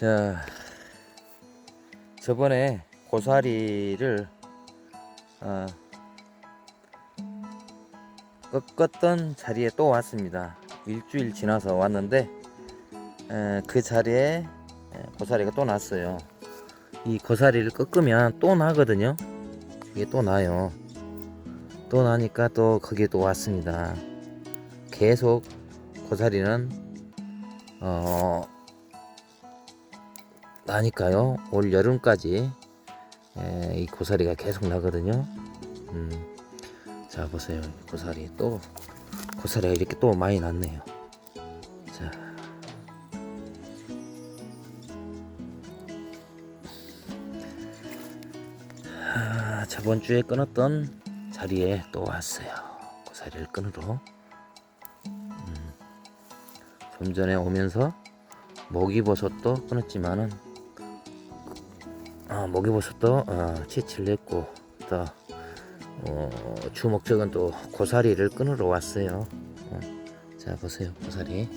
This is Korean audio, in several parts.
자, 저번에 고사리를 어, 꺾었던 자리에 또 왔습니다. 일주일 지나서 왔는데 에, 그 자리에 에, 고사리가 또 났어요. 이 고사리를 꺾으면 또 나거든요. 이게 또 나요. 또 나니까 또 거기에 또 왔습니다. 계속 고사리는 어 나니까요. 올 여름까지 에, 이 고사리가 계속 나거든요. 음, 자 보세요. 고사리 또 고사리가 이렇게 또 많이 났네요. 자. 아, 저번 주에 끊었던 자리에 또 왔어요. 고사리를 끊으러. 음, 좀 전에 오면서 모기버섯도 끊었지만은 아, 모기버섯도 어, 채취를 했고 또 어, 주 목적은 또 고사리를 끊으러 왔어요. 어, 자 보세요 고사리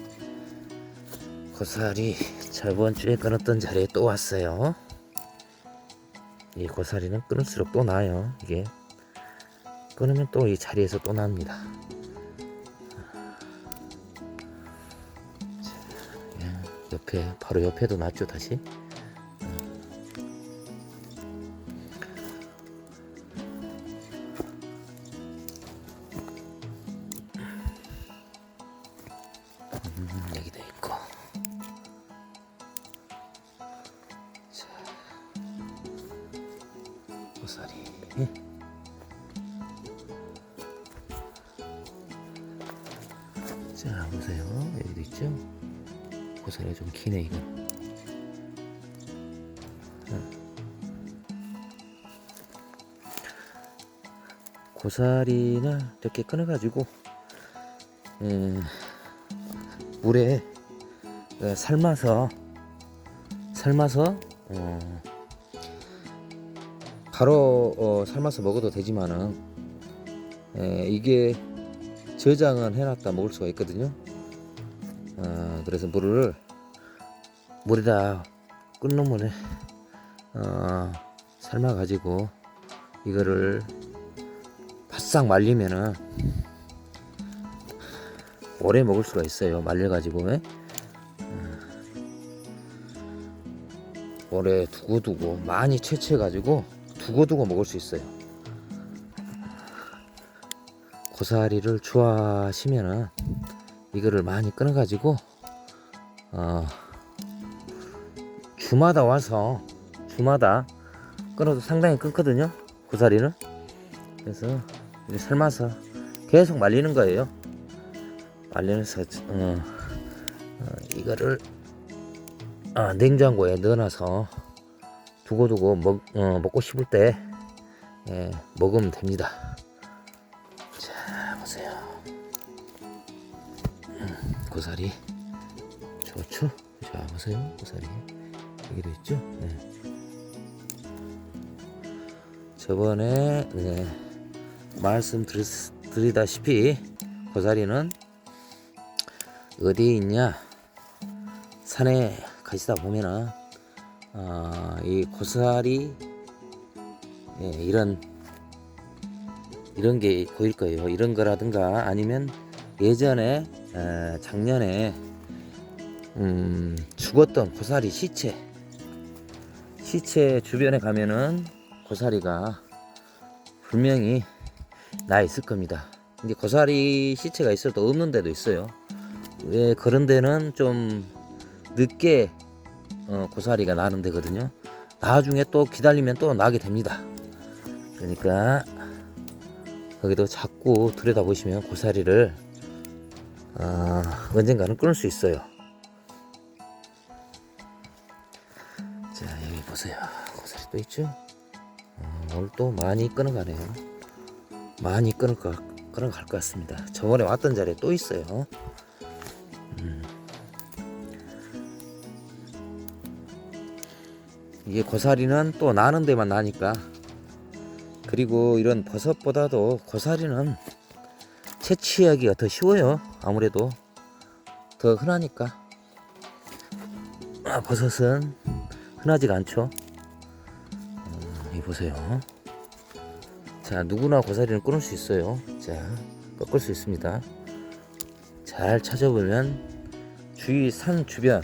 고사리 저번 주에 끊었던 자리에 또 왔어요. 이 고사리는 끊을수록 또 나요. 이게 끊으면 또 이 자리에서 또 납니다. 옆에 바로 옆에도 났죠 다시. 자, 보세요. 여기도 있죠? 고사리가 좀 기네, 이거. 고사리는 이렇게 끊어가지고, 음, 물에 어, 삶아서 삶아서 어, 바로 어, 삶아서 먹어도 되지만은 에, 이게 저장은 해놨다 먹을 수가 있거든요. 어, 그래서 물을 물에다 끓는 물에 어, 삶아 가지고 이거를 바싹 말리면은 오래 먹을 수가 있어요. 말려가지고 예? 음. 오래 두고두고 많이 채취해가지고 두고두고 먹을 수 있어요. 고사리를 좋아하시면은 이거를 많이 끊어가지고 어, 주마다 와서 주마다 끊어도 상당히 끊거든요. 고사리는 그래서 삶아서 계속 말리는 거예요. 말려서 어, 어, 이거를 아, 냉장고에 넣어놔서 두고두고 먹, 어, 먹고 싶을 때 예, 먹으면 됩니다. 자 보세요. 음, 고사리 좋죠? 자 보세요 고사리 여기도 있죠? 네. 저번에 네, 말씀드리다시피 고사리는 어디에 있냐 산에 가시다 보면은 어, 이 고사리 예, 이런 이런 게 보일 거예요. 이런 거라든가 아니면 예전에 에, 작년에 음, 죽었던 고사리 시체 시체 주변에 가면은 고사리가 분명히 나 있을 겁니다. 근데 고사리 시체가 있어도 없는 데도 있어요. 왜 그런 데는 좀 늦게 어, 고사리가 나는 데거든요. 나중에 또 기다리면 또 나게 됩니다. 그러니까 거기도 자꾸 들여다보시면 고사리를 어, 언젠가는 끊을 수 있어요. 자 여기 보세요. 고사리 또 있죠? 어, 오늘 또 많이 끊어가네요. 많이 끊어가, 끊어갈 것 같습니다. 저번에 왔던 자리에 또 있어요. 이게 고사리는 또 나는 데만 나니까 그리고 이런 버섯보다도 고사리는 채취하기가 더 쉬워요 아무래도 더 흔하니까 아, 버섯은 흔하지가 않죠. 음, 이 보세요. 자, 누구나 고사리는 끊을 수 있어요. 자, 꺾을 수 있습니다. 잘 찾아보면 주위 산 주변,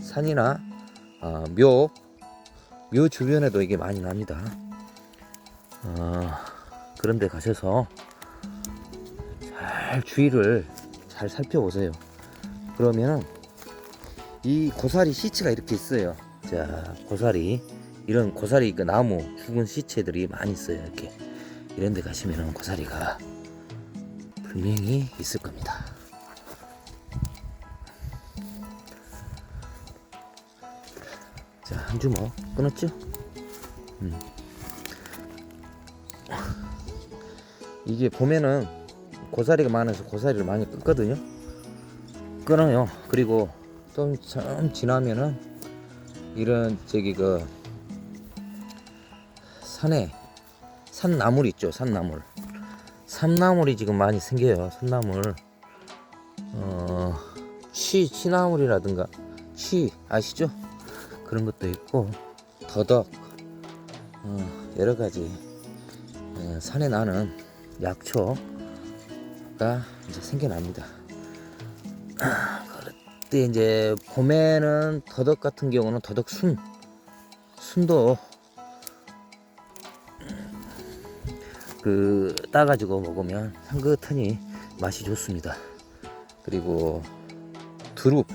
산이나 어, 묘, 묘 주변에도 이게 많이 납니다. 어, 그런데 가셔서 잘 주위를 잘 살펴보세요. 그러면은 이 고사리 시체가 이렇게 있어요. 자, 고사리 이런 고사리 그 나무 죽은 시체들이 많이 있어요. 이렇게 이런 데 가시면은 고사리가 분명히 있을 겁니다. 자, 한 주먹 끊었죠? 음. 이게 보면은 고사리가 많아서 고사리를 많이 끊거든요. 끊어요. 그리고 좀, 좀 지나면은 이런 저기 그 산에 산나물 있죠. 산나물. 산나물이 지금 많이 생겨요. 산나물. 어, 취, 취나물이라든가 취 아시죠? 그런 것도 있고 더덕 어, 여러 가지 어, 산에 나는 약초가 이제 생겨납니다. 그때 이제 봄에는 더덕 같은 경우는 더덕 순 순도 그 따가지고 먹으면 향긋하니 맛이 좋습니다. 그리고 두릅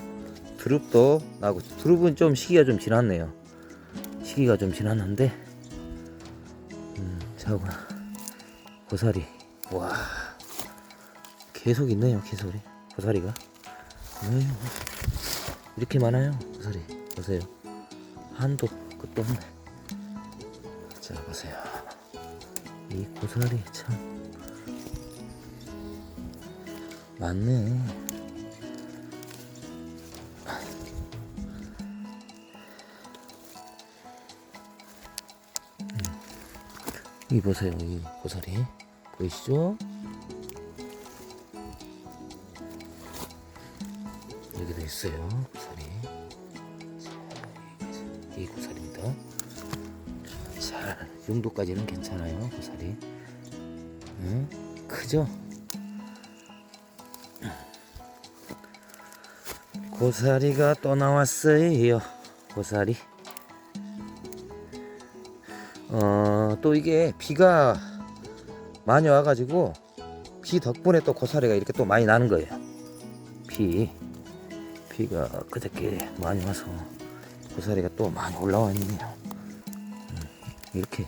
두릅도 나고 두릅은 좀 시기가 좀 지났네요. 시기가 좀 지났는데 음, 자고 고사리. 와 계속 있네요 계속이 고사리가. 어휴, 이렇게 많아요 고사리. 보세요. 한도 끝도 없네. 자 보세요. 이 고사리 참. 많네 이 보세요 이 고사리 보이시죠? 여기도 있어요 고사리 자, 이 고사리입니다 자 정도까지는 괜찮아요 고사리 응? 크죠? 고사리가 또 나왔어요 고사리 어, 또 이게 비가 많이 와가지고 비 덕분에 또 고사리가 이렇게 또 많이 나는 거예요. 비 비가 그저께 많이 와서 고사리가 또 많이 올라와 있네요. 음, 이렇게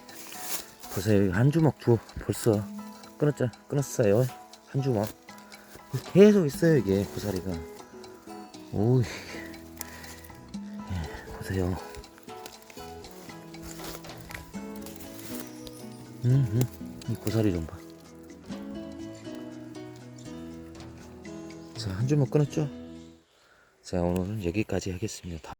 보세요. 한 주먹 두 벌써 끊었죠? 끊었어요. 한 주먹 계속 있어요 이게 고사리가. 오이 예, 보세요. 음, 음. 이 고사리 좀 봐. 자, 한 주먹 끊었죠? 자, 오늘은 여기까지 하겠습니다.